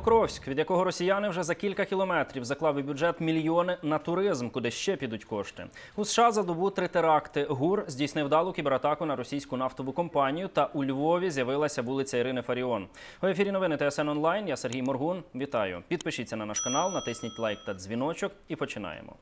Покровськ, від якого росіяни вже за кілька кілометрів заклали бюджет мільйони на туризм, куди ще підуть кошти. У США за добу три теракти. ГУР здійснив далу кібератаку на російську нафтову компанію. Та у Львові з'явилася вулиця Ірини Фаріон. У ефірі новини ТСН онлайн. Я Сергій Моргун. Вітаю. Підпишіться на наш канал, натисніть лайк та дзвіночок, і починаємо.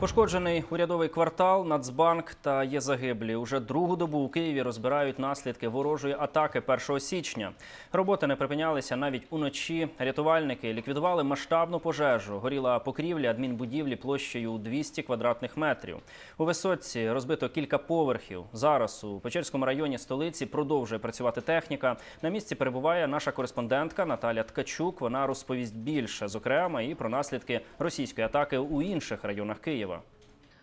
Пошкоджений урядовий квартал, Нацбанк та є загиблі. Уже другу добу у Києві розбирають наслідки ворожої атаки 1 січня. Роботи не припинялися навіть уночі. Рятувальники ліквідували масштабну пожежу. Горіла покрівля адмінбудівлі площею у 200 квадратних метрів. У висотці розбито кілька поверхів. Зараз у Печерському районі столиці продовжує працювати техніка. На місці перебуває наша кореспондентка Наталя Ткачук. Вона розповість більше, зокрема, і про наслідки російської атаки у інших районах Києва.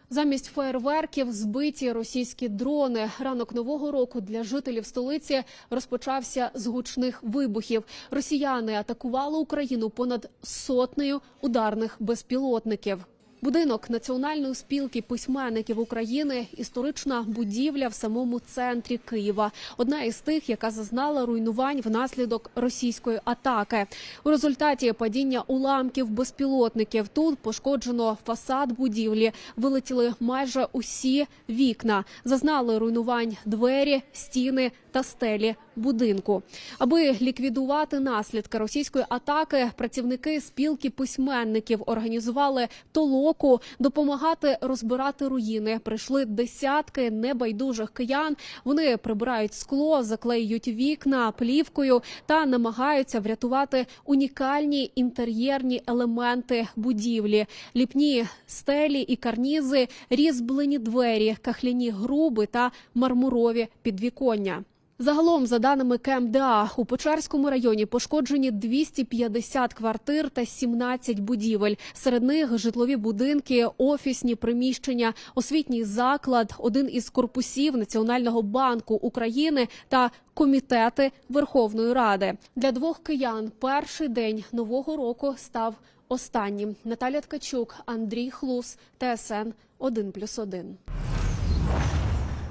Замість феєрверків збиті російські дрони. Ранок нового року для жителів столиці розпочався з гучних вибухів. Росіяни атакували Україну понад сотнею ударних безпілотників. Будинок Національної спілки письменників України історична будівля в самому центрі Києва. Одна із тих, яка зазнала руйнувань внаслідок російської атаки. У результаті падіння уламків безпілотників тут пошкоджено фасад будівлі, вилетіли майже усі вікна, зазнали руйнувань двері, стіни та стелі будинку. Аби ліквідувати наслідки російської атаки, працівники спілки письменників організували толоку допомагати розбирати руїни. Прийшли десятки небайдужих киян. Вони прибирають скло, заклеюють вікна плівкою та намагаються врятувати унікальні інтер'єрні елементи будівлі, ліпні стелі і карнізи, різьблені двері, кахляні груби та мармурові підвіконня. Загалом, за даними КМДА, у Печерському районі пошкоджені 250 квартир та 17 будівель. Серед них житлові будинки, офісні приміщення, освітній заклад, один із корпусів Національного банку України та комітети Верховної Ради. Для двох киян перший день нового року став останнім. Наталя Ткачук, Андрій Хлус, ТСН 1+,1.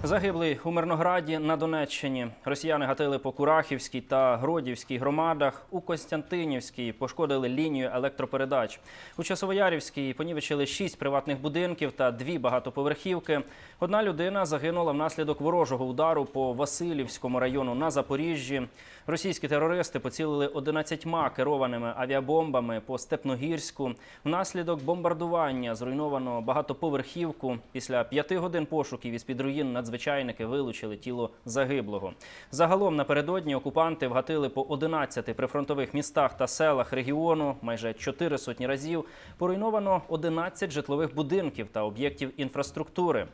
Загиблий у Мирнограді на Донеччині. Росіяни гатили по Курахівській та Гродівській громадах. У Костянтинівській пошкодили лінію електропередач. У Часовоярівській понівечили шість приватних будинків та дві багатоповерхівки. Одна людина загинула внаслідок ворожого удару по Васильівському району на Запоріжжі. Російські терористи поцілили 11 керованими авіабомбами по Степногірську. Внаслідок бомбардування зруйновано багатоповерхівку. Після п'яти годин пошуків із під руїн надзвичайники вилучили тіло загиблого. Загалом напередодні окупанти вгатили по 11 прифронтових містах та селах регіону. Майже чотири сотні разів поруйновано 11 житлових будинків та об'єктів інфраструктури.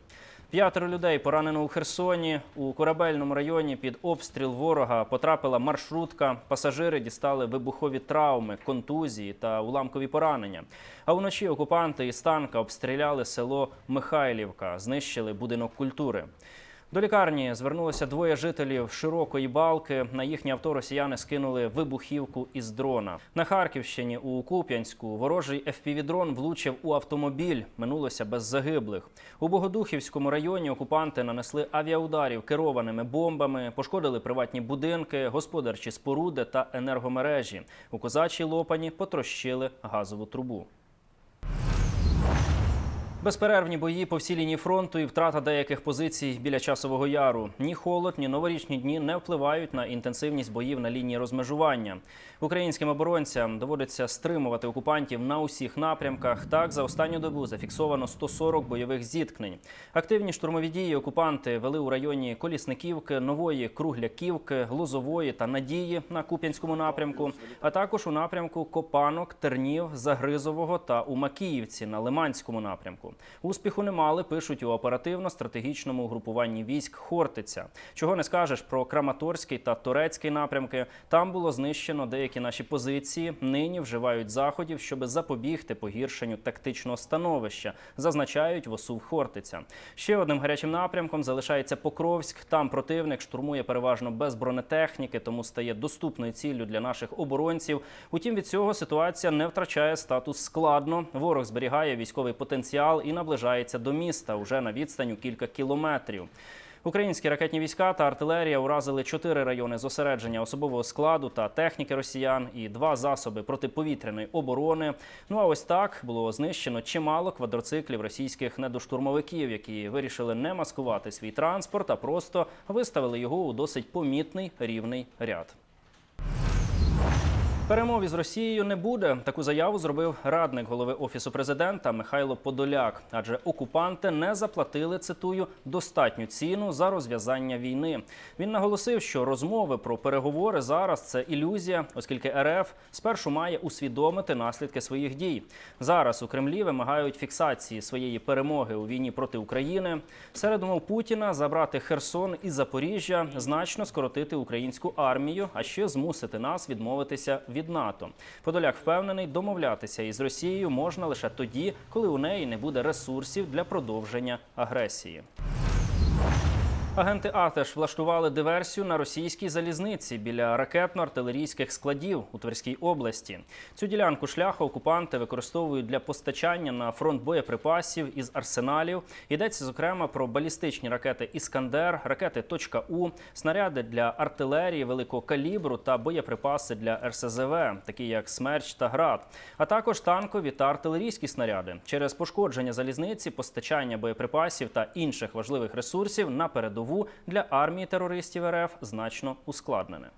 П'ятеро людей поранено у Херсоні. У корабельному районі під обстріл ворога потрапила маршрутка. Пасажири дістали вибухові травми, контузії та уламкові поранення. А вночі окупанти із танка обстріляли село Михайлівка, знищили будинок культури. До лікарні звернулося двоє жителів широкої балки. На їхнє авто росіяни скинули вибухівку із дрона. На Харківщині у Куп'янську ворожий FPV-дрон влучив у автомобіль. Минулося без загиблих. У Богодухівському районі окупанти нанесли авіаударів керованими бомбами, пошкодили приватні будинки, господарчі споруди та енергомережі. У козачій лопані потрощили газову трубу. Безперервні бої по всій лінії фронту і втрата деяких позицій біля часового яру. Ні холод, ні новорічні дні не впливають на інтенсивність боїв на лінії розмежування. Українським оборонцям доводиться стримувати окупантів на усіх напрямках. Так, за останню добу зафіксовано 140 бойових зіткнень. Активні штурмові дії окупанти вели у районі Колісниківки, Нової Кругляківки, Лозової та Надії на Куп'янському напрямку, а також у напрямку Копанок, Тернів, Загризового та у Макіївці на Лиманському напрямку. Успіху не мали, пишуть у оперативно-стратегічному угрупуванні військ Хортиця. Чого не скажеш про Краматорський та Турецький напрямки. Там було знищено деякі наші позиції. Нині вживають заходів, щоб запобігти погіршенню тактичного становища, зазначають в ОСУ Хортиця. Ще одним гарячим напрямком залишається Покровськ. Там противник штурмує переважно без бронетехніки, тому стає доступною ціллю для наших оборонців. Утім, від цього ситуація не втрачає статус складно. Ворог зберігає військовий потенціал і наближається до міста уже на відстань у кілька кілометрів. Українські ракетні війська та артилерія уразили чотири райони зосередження особового складу та техніки росіян і два засоби протиповітряної оборони. Ну а ось так було знищено чимало квадроциклів російських недоштурмовиків, які вирішили не маскувати свій транспорт, а просто виставили його у досить помітний рівний ряд. Перемов із Росією не буде. Таку заяву зробив радник голови офісу президента Михайло Подоляк. Адже окупанти не заплатили цитую достатню ціну за розв'язання війни. Він наголосив, що розмови про переговори зараз це ілюзія, оскільки РФ спершу має усвідомити наслідки своїх дій. Зараз у Кремлі вимагають фіксації своєї перемоги у війні проти України. Серед умов Путіна забрати Херсон і Запоріжжя, значно скоротити українську армію, а ще змусити нас відмовитися від НАТО. Подоляк впевнений, домовлятися із Росією можна лише тоді, коли у неї не буде ресурсів для продовження агресії. Агенти АТЕШ влаштували диверсію на російській залізниці біля ракетно-артилерійських складів у Тверській області. Цю ділянку шляху окупанти використовують для постачання на фронт боєприпасів із арсеналів. Йдеться зокрема про балістичні ракети Іскандер, ракети «Точка У», снаряди для артилерії великого калібру та боєприпаси для РСЗВ, такі як Смерч та Град, а також танкові та артилерійські снаряди. Через пошкодження залізниці, постачання боєприпасів та інших важливих ресурсів на передову для армії терористів РФ значно ускладнене.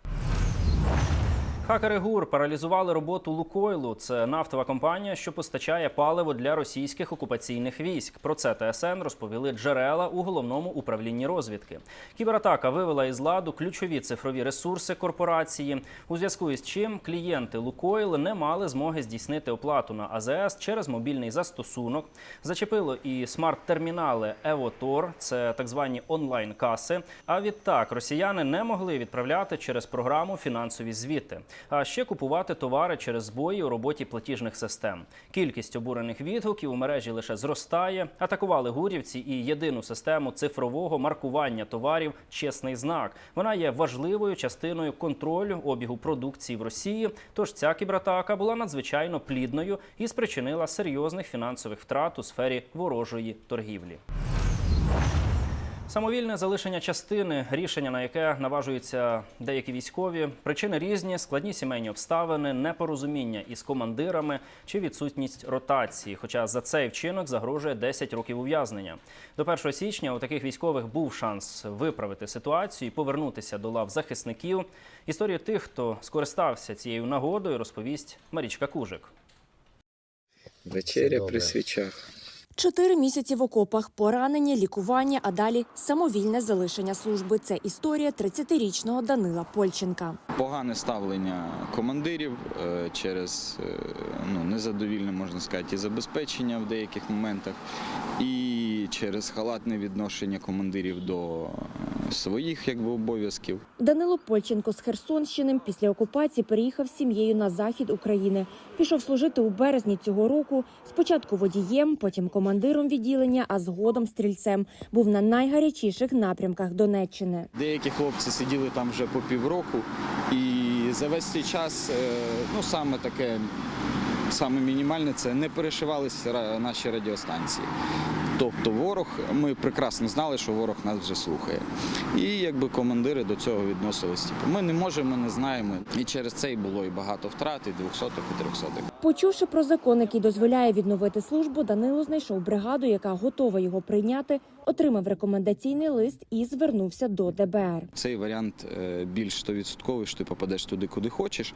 Хакери ГУР паралізували роботу Лукойлу. Це нафтова компанія, що постачає паливо для російських окупаційних військ. Про це ТСН розповіли джерела у головному управлінні розвідки. Кібератака вивела із ладу ключові цифрові ресурси корпорації, у зв'язку із чим клієнти Лукойл не мали змоги здійснити оплату на АЗС через мобільний застосунок. Зачепило і смарт-термінали Евотор, це так звані онлайн-каси. А відтак росіяни не могли відправляти через програму фінансові звіти а ще купувати товари через збої у роботі платіжних систем. Кількість обурених відгуків у мережі лише зростає. Атакували гурівці і єдину систему цифрового маркування товарів Чесний знак. Вона є важливою частиною контролю обігу продукції в Росії. Тож ця кібератака була надзвичайно плідною і спричинила серйозних фінансових втрат у сфері ворожої торгівлі. Самовільне залишення частини, рішення на яке наважуються деякі військові, причини різні, складні сімейні обставини, непорозуміння із командирами чи відсутність ротації. Хоча за цей вчинок загрожує 10 років ув'язнення. До 1 січня у таких військових був шанс виправити ситуацію і повернутися до лав захисників. Історію тих, хто скористався цією нагодою, розповість Марічка Кужик. Вечеря при свічах. Чотири місяці в окопах, поранення, лікування, а далі самовільне залишення служби. Це історія 30-річного Данила Польченка. Погане ставлення командирів е, через е, ну, незадовільне, можна сказати, забезпечення в деяких моментах, і через халатне відношення командирів до е, своїх якби, обов'язків. Данило Польченко з Херсонщини після окупації переїхав з сім'єю на захід України. Пішов служити у березні цього року. Спочатку водієм, потім командиром відділення, а згодом стрільцем. Був на найгарячіших напрямках Донеччини. Деякі хлопці сиділи там вже по півроку, і за весь цей час, е, ну саме таке, саме мінімальне, це не перешивалися наші радіостанції. Тобто ворог, ми прекрасно знали, що ворог нас вже слухає. І якби командири до цього відносились. Типу, ми не можемо, ми не знаємо. І через це і було і багато втрат, і 200-х, і 300-х. Почувши про закон, який дозволяє відновити службу, Данило знайшов бригаду, яка готова його прийняти, отримав рекомендаційний лист і звернувся до ДБР. Цей варіант е, більш 100%, що ти попадеш туди, куди хочеш.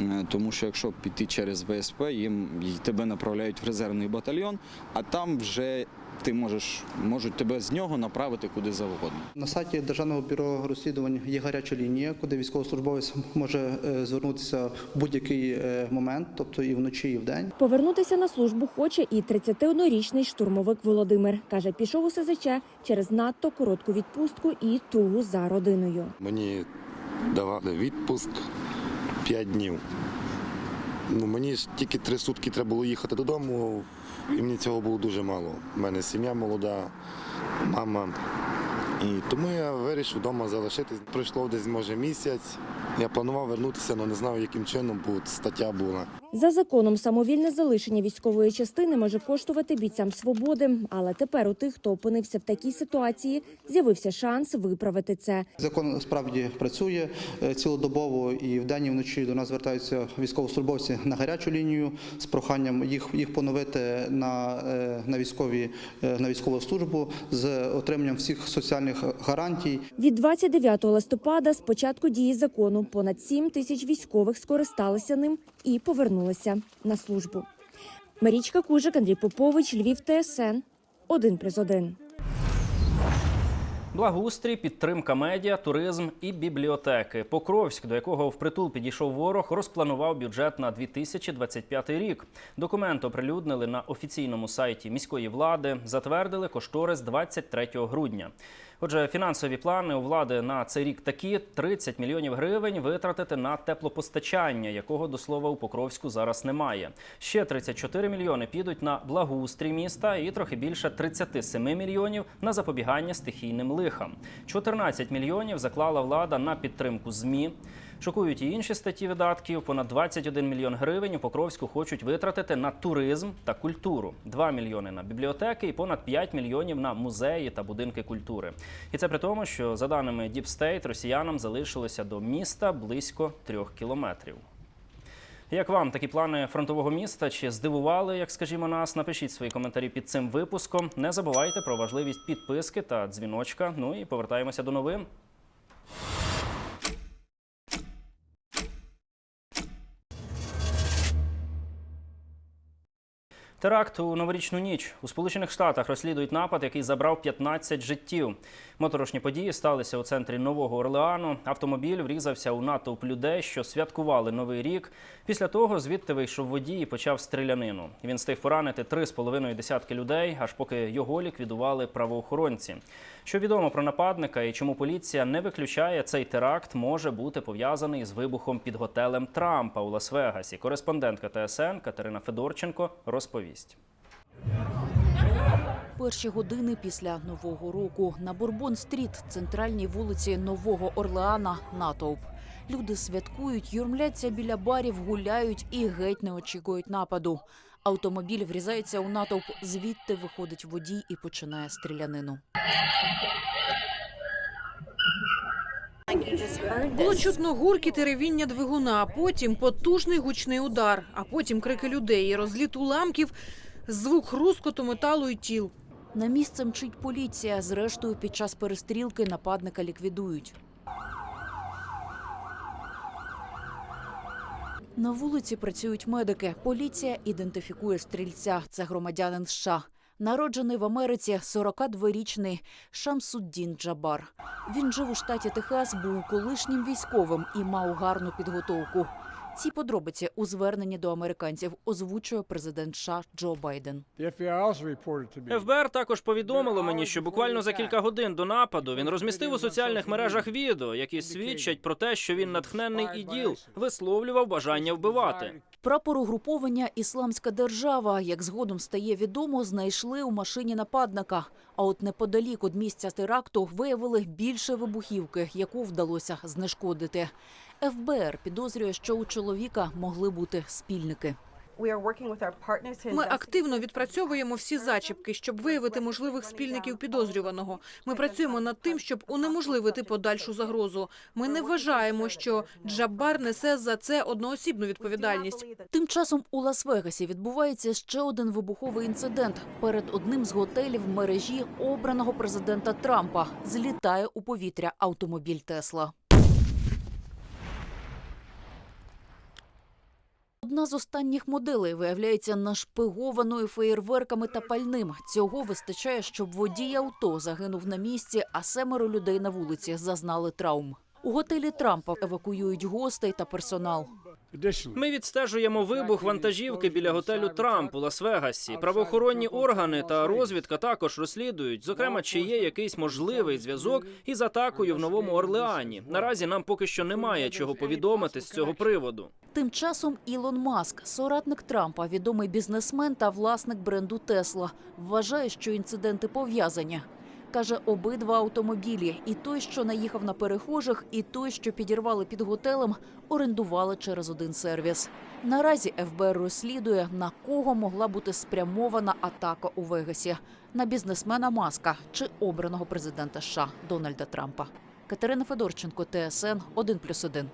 Е, Тому що якщо піти через ВСП, їм тебе направляють в резервний батальйон, а там вже ти можеш можуть тебе з нього направити куди завгодно. На сайті Державного бюро розслідувань є гаряча лінія, куди військовослужбовець може е, звернутися в будь-який момент, тобто і вночі, і вдень. Повернутися на службу хоче і 31-річний штурмовик Володимир. Каже, пішов у СЗЧ через надто коротку відпустку і тугу за родиною. Мені давали відпуск 5 днів. Ну, мені ж тільки три сутки треба було їхати додому, і мені цього було дуже мало. У мене сім'я молода, мама. І тому я вирішив вдома залишитись. Пройшло десь може місяць. Я планував вернутися, але не знав, яким чином, бо стаття була. За законом, самовільне залишення військової частини може коштувати бійцям свободи. Але тепер у тих, хто опинився в такій ситуації, з'явився шанс виправити це. Закон справді працює е, цілодобово і вдень і вночі до нас звертаються військовослужбовці на гарячу лінію з проханням їх, їх поновити на, е, на, військові, е, на військову службу з отриманням всіх соціальних гарантій. Від 29 листопада, з початку дії закону, понад 7 тисяч військових скористалися ним і повернулися на службу. Марічка Кужик, Андрій Попович, Львів, ТСН 1+,1. Благоустрій, підтримка медіа, туризм і бібліотеки. Покровськ, до якого впритул підійшов ворог, розпланував бюджет на 2025 рік. Документ оприлюднили на офіційному сайті міської влади. Затвердили кошторис 23 грудня. Отже, фінансові плани у влади на цей рік такі: 30 мільйонів гривень витратити на теплопостачання, якого до слова у Покровську зараз немає. Ще 34 мільйони підуть на благоустрій міста і трохи більше 37 мільйонів на запобігання стихійним лихам. 14 мільйонів заклала влада на підтримку змі. Шокують і інші статті видатків. Понад 21 мільйон гривень у Покровську хочуть витратити на туризм та культуру, 2 мільйони на бібліотеки і понад 5 мільйонів на музеї та будинки культури. І це при тому, що за даними State, росіянам залишилося до міста близько трьох кілометрів. Як вам такі плани фронтового міста? Чи здивували, як скажімо, нас? Напишіть свої коментарі під цим випуском. Не забувайте про важливість підписки та дзвіночка. Ну і повертаємося до новин. Теракт у новорічну ніч у Сполучених Штатах розслідують напад, який забрав 15 життів. Моторошні події сталися у центрі Нового Орлеану. Автомобіль врізався у натовп людей, що святкували новий рік. Після того звідти вийшов водій і почав стрілянину. Він встиг поранити три з половиною десятки людей, аж поки його ліквідували правоохоронці. Що відомо про нападника і чому поліція не виключає цей теракт, може бути пов'язаний з вибухом під готелем Трампа у Лас-Вегасі. Кореспондентка ТСН Катерина Федорченко розповість. Перші години після нового року на Бурбон-стріт, центральній вулиці Нового Орлеана, натовп. Люди святкують, юрмляться біля барів, гуляють і геть не очікують нападу. Автомобіль врізається у натовп, звідти виходить водій і починає стрілянину. Було чутно гуркіт і ревіння двигуна, а потім потужний гучний удар, а потім крики людей і розліт уламків, звук хрускоту металу і тіл. На місце мчить поліція. Зрештою, під час перестрілки нападника ліквідують. На вулиці працюють медики. Поліція ідентифікує стрільця. Це громадянин США. Народжений в Америці 42-річний Шамсуддін Джабар. Він жив у штаті Техас, був колишнім військовим і мав гарну підготовку. Ці подробиці у зверненні до американців озвучує президент США Джо Байден. ФБР також повідомило мені, що буквально за кілька годин до нападу він розмістив у соціальних мережах відео, які свідчать про те, що він натхненний іділ, висловлював бажання вбивати. Прапор угруповання Ісламська держава, як згодом стає відомо, знайшли у машині нападника. А от неподалік від місця теракту виявили більше вибухівки, яку вдалося знешкодити. ФБР підозрює, що у чоловіка могли бути спільники. Ми активно відпрацьовуємо всі зачіпки, щоб виявити можливих спільників підозрюваного. Ми працюємо над тим, щоб унеможливити подальшу загрозу. Ми не вважаємо, що Джабар несе за це одноосібну відповідальність. Тим часом у Лас-Вегасі відбувається ще один вибуховий інцидент. Перед одним з готелів мережі обраного президента Трампа злітає у повітря автомобіль Тесла. Одна з останніх моделей виявляється нашпигованою феєрверками та пальним. Цього вистачає, щоб водій авто загинув на місці, а семеро людей на вулиці зазнали травм. У готелі Трампа евакуюють гостей та персонал. Ми відстежуємо вибух вантажівки біля готелю Трамп у Лас-Вегасі. Правоохоронні органи та розвідка також розслідують, зокрема, чи є якийсь можливий зв'язок із атакою в Новому Орлеані. Наразі нам поки що немає чого повідомити з цього приводу. Тим часом Ілон Маск, соратник Трампа, відомий бізнесмен та власник бренду Тесла, вважає, що інциденти пов'язані. Каже, обидва автомобілі, і той, що наїхав на перехожих, і той, що підірвали під готелем, орендували через один сервіс. Наразі ФБР розслідує, на кого могла бути спрямована атака у Вегасі на бізнесмена Маска чи обраного президента США Дональда Трампа. Катерина Федорченко, ТСН 1+,1.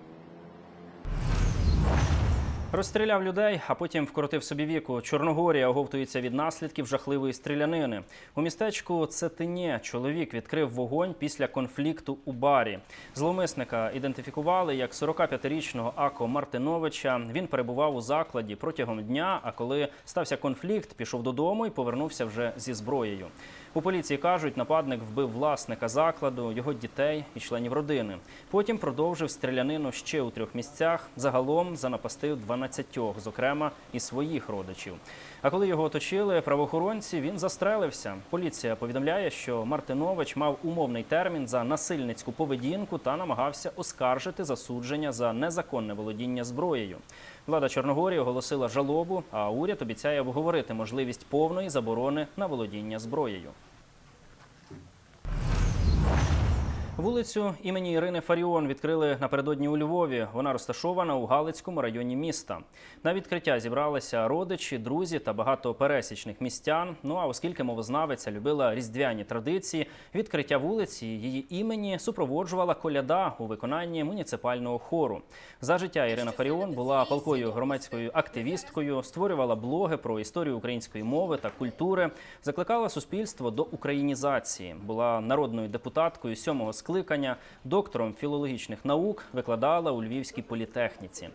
Розстріляв людей, а потім вкоротив собі віку. Чорногорія оговтується від наслідків жахливої стрілянини. У містечку Цетині чоловік відкрив вогонь після конфлікту у барі. Зловмисника ідентифікували як 45-річного Ако Мартиновича. Він перебував у закладі протягом дня. А коли стався конфлікт, пішов додому і повернувся вже зі зброєю. У поліції кажуть, нападник вбив власника закладу, його дітей і членів родини. Потім продовжив стрілянину ще у трьох місцях. Загалом занапастив 12, зокрема і своїх родичів. А коли його оточили правоохоронці, він застрелився. Поліція повідомляє, що Мартинович мав умовний термін за насильницьку поведінку та намагався оскаржити засудження за незаконне володіння зброєю. Влада Чорногорії оголосила жалобу, а уряд обіцяє обговорити можливість повної заборони на володіння зброєю. Вулицю імені Ірини Фаріон відкрили напередодні у Львові. Вона розташована у Галицькому районі міста. На відкриття зібралися родичі, друзі та багато пересічних містян. Ну а оскільки мовознавиця любила різдвяні традиції, відкриття вулиці її імені супроводжувала коляда у виконанні муніципального хору. За життя Ірина Фаріон була палкою громадською активісткою, створювала блоги про історію української мови та культури, закликала суспільство до українізації. Була народною депутаткою сьомого скликання, доктором філологічних наук, викладала у Львівській політехніці.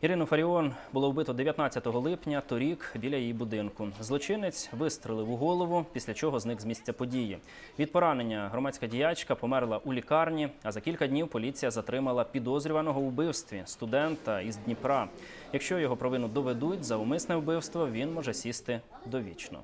Ірину Фаріон було вбито 19 липня торік біля її будинку. Злочинець вистрелив у голову, після чого зник з місця події. Від поранення громадська діячка померла у лікарні. А за кілька днів поліція затримала підозрюваного у вбивстві студента із Дніпра. Якщо його провину доведуть за умисне вбивство, він може сісти довічно.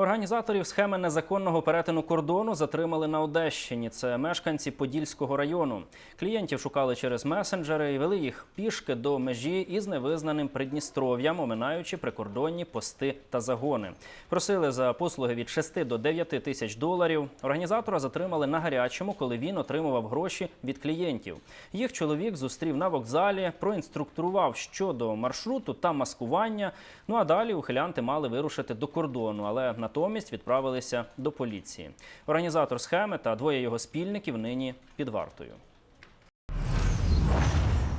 Організаторів схеми незаконного перетину кордону затримали на Одещині. Це мешканці Подільського району. Клієнтів шукали через месенджери і вели їх пішки до межі із невизнаним Придністров'ям, оминаючи прикордонні пости та загони. Просили за послуги від 6 до 9 тисяч доларів. Організатора затримали на гарячому, коли він отримував гроші від клієнтів. Їх чоловік зустрів на вокзалі, проінструктурував щодо маршруту та маскування. Ну а далі ухилянти мали вирушити до кордону, але натомість відправилися до поліції. Організатор схеми та двоє його спільників нині під вартою.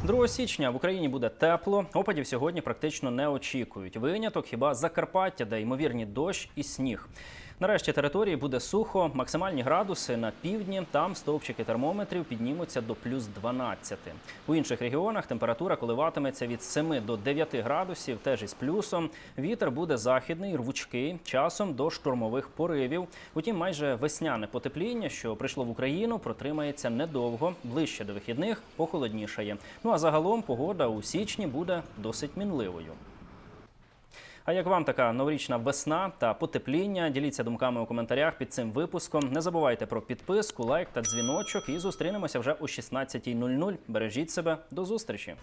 2 січня в Україні буде тепло. Опадів сьогодні практично не очікують. Виняток хіба Закарпаття, де ймовірні дощ і сніг. Нарешті території буде сухо, максимальні градуси на півдні. Там стовпчики термометрів піднімуться до плюс 12. У інших регіонах температура коливатиметься від 7 до 9 градусів, теж із плюсом. Вітер буде західний, рвучкий, часом до штурмових поривів. Утім, майже весняне потепління, що прийшло в Україну, протримається недовго. Ближче до вихідних похолоднішає. Ну а загалом погода у січні буде досить мінливою. А як вам така новорічна весна та потепління? Діліться думками у коментарях під цим випуском. Не забувайте про підписку, лайк та дзвіночок. І зустрінемося вже о 16.00. Бережіть себе до зустрічі.